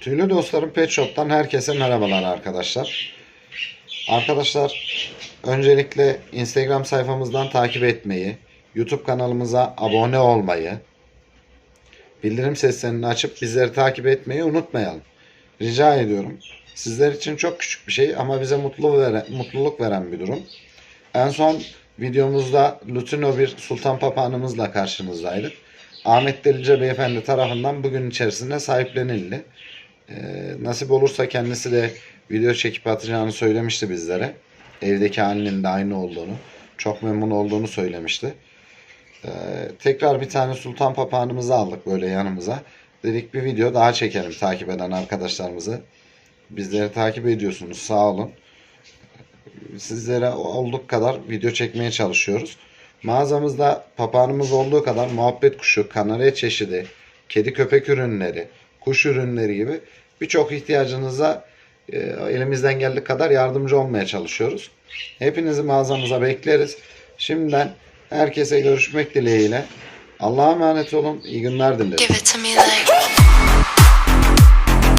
Tüylü Dostlarım Pet Shop'tan herkese merhabalar arkadaşlar. Arkadaşlar öncelikle Instagram sayfamızdan takip etmeyi, YouTube kanalımıza abone olmayı, bildirim seslerini açıp bizleri takip etmeyi unutmayalım. Rica ediyorum. Sizler için çok küçük bir şey ama bize mutluluk veren, mutluluk veren bir durum. En son videomuzda Lutino bir sultan papağanımızla karşınızdaydık. Ahmet Delice Beyefendi tarafından bugün içerisinde sahiplenildi. Ee, nasip olursa kendisi de video çekip atacağını söylemişti bizlere. Evdeki halinin de aynı olduğunu, çok memnun olduğunu söylemişti. Ee, tekrar bir tane sultan papağanımızı aldık böyle yanımıza. Dedik bir video daha çekelim takip eden arkadaşlarımızı. Bizleri takip ediyorsunuz sağ olun. Sizlere olduk kadar video çekmeye çalışıyoruz. Mağazamızda papağanımız olduğu kadar muhabbet kuşu, kanarya çeşidi, kedi köpek ürünleri, kuş ürünleri gibi birçok ihtiyacınıza e, elimizden geldiği kadar yardımcı olmaya çalışıyoruz. Hepinizi mağazamıza bekleriz. Şimdiden herkese görüşmek dileğiyle. Allah'a emanet olun. İyi günler dilerim.